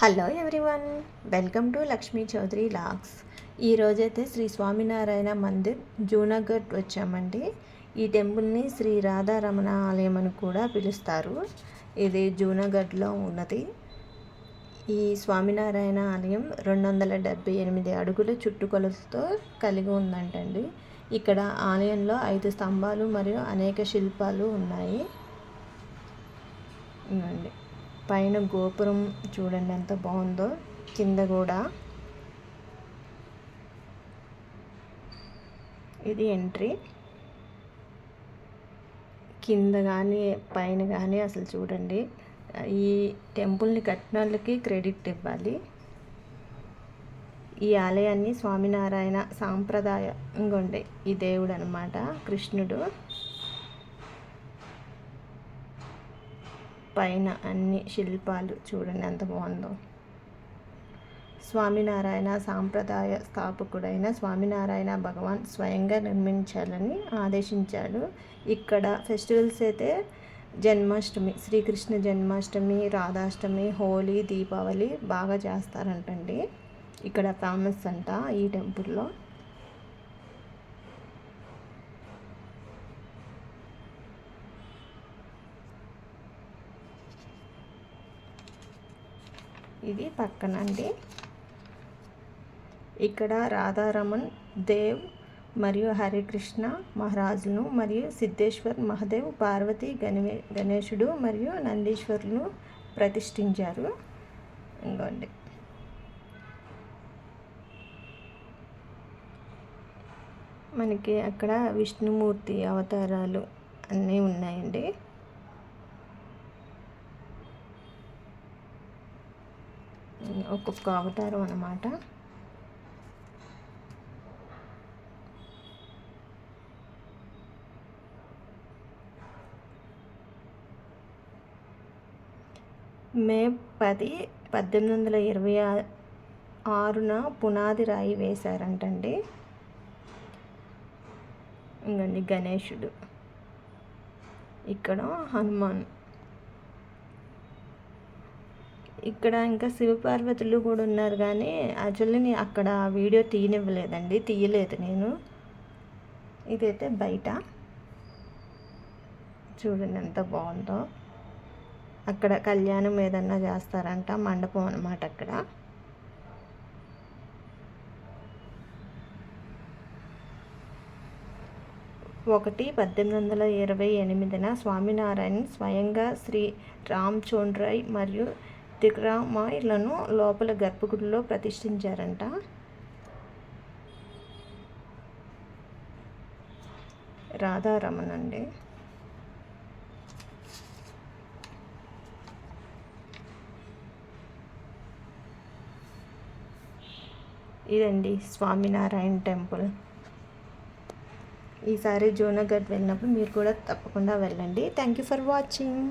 Hello everyone welcome to Lakshmi Chowdary vlogs ఈరోజైతే శ్రీ స్వామినారాయణ మందిర్ జూనాగఢ్ వచ్చామండి. ఈ టెంపుల్ని శ్రీ రాధారమణ ఆలయం అని కూడా పిలుస్తారు. ఇది జూనాగఢ్లో ఉన్నది. ఈ స్వామినారాయణ ఆలయం రెండు వందల డెబ్బై ఎనిమిది అడుగుల చుట్టుకొలతో కలిగి ఉందంటండి. ఇక్కడ ఆలయంలో ఐదు స్తంభాలు మరియు అనేక శిల్పాలు ఉన్నాయి. ఇవ్వండి. పైన గోపురం చూడండి ఎంత బాగుందో. కింద కూడా. ఇది ఎంట్రీ. కింద కానీ పైన కానీ అసలు చూడండి. ఈ టెంపుల్ని కట్టిన వాళ్ళకి క్రెడిట్ ఇవ్వాలి. ఈ ఆలయాన్ని స్వామినారాయణ సాంప్రదాయంగా ఉండే ఈ దేవుడు అనమాట కృష్ణుడు. పైన అన్ని శిల్పాలు చూడండి ఎంత బాగుందో. స్వామినారాయణ సాంప్రదాయ స్థాపకుడైన స్వామినారాయణ భగవాన్ స్వయంగా నిర్మించాలని ఆదేశించాడు. ఇక్కడ ఫెస్టివల్స్ అయితే జన్మాష్టమి శ్రీకృష్ణ జన్మాష్టమి రాధాష్టమి హోలీ దీపావళి బాగా చేస్తారంటండి. ఇక్కడ ఫేమస్ అంట ఈ టెంపుల్లో. ఇది పక్కనండి ఇక్కడ రాధారమణ్ దేవ్ మరియు హరికృష్ణ మహారాజును మరియు సిద్ధేశ్వర్ మహదేవ్ పార్వతి గణే గణేశుడు మరియు నందీశ్వరులను ప్రతిష్ఠించారు. ఇంకోండి మనకి అక్కడ విష్ణుమూర్తి అవతారాలు అన్నీ ఉన్నాయండి. ఒక్కొక్క అవతారం అన్నమాట. మే పది పద్దెనిమిది వందల ఇరవై ఆరున పునాది రాయి వేశారంటండి. ఇంకండి గణేషుడు. ఇక్కడ హనుమాన్ ఇక్కడ ఇంకా శివపార్వతులు కూడా ఉన్నారు కానీ యాక్చువల్లీ నేను అక్కడ వీడియో తీయనివ్వలేదండి తీయలేదు నేను. ఇదైతే బయట. చూడండి ఎంత బాగుందో. అక్కడ కళ్యాణం ఏదన్నా చేస్తారంట మండపం అనమాట అక్కడ. ఒకటి పద్దెనిమిది వందల ఇరవై ఎనిమిదిన స్వామినారాయణ స్వయంగా శ్రీ రామ్ చోండ్రాయ్ మరియు దిగ్రామాయిలను లోపల గర్భగుడిలో ప్రతిష్ఠించారంట. రాధారమణ అండి. ఇదండి స్వామినారాయణ టెంపుల్. ఈసారి జూనగర్ వెళ్ళినప్పుడు మీరు కూడా తప్పకుండా వెళ్ళండి. Thank you for watching.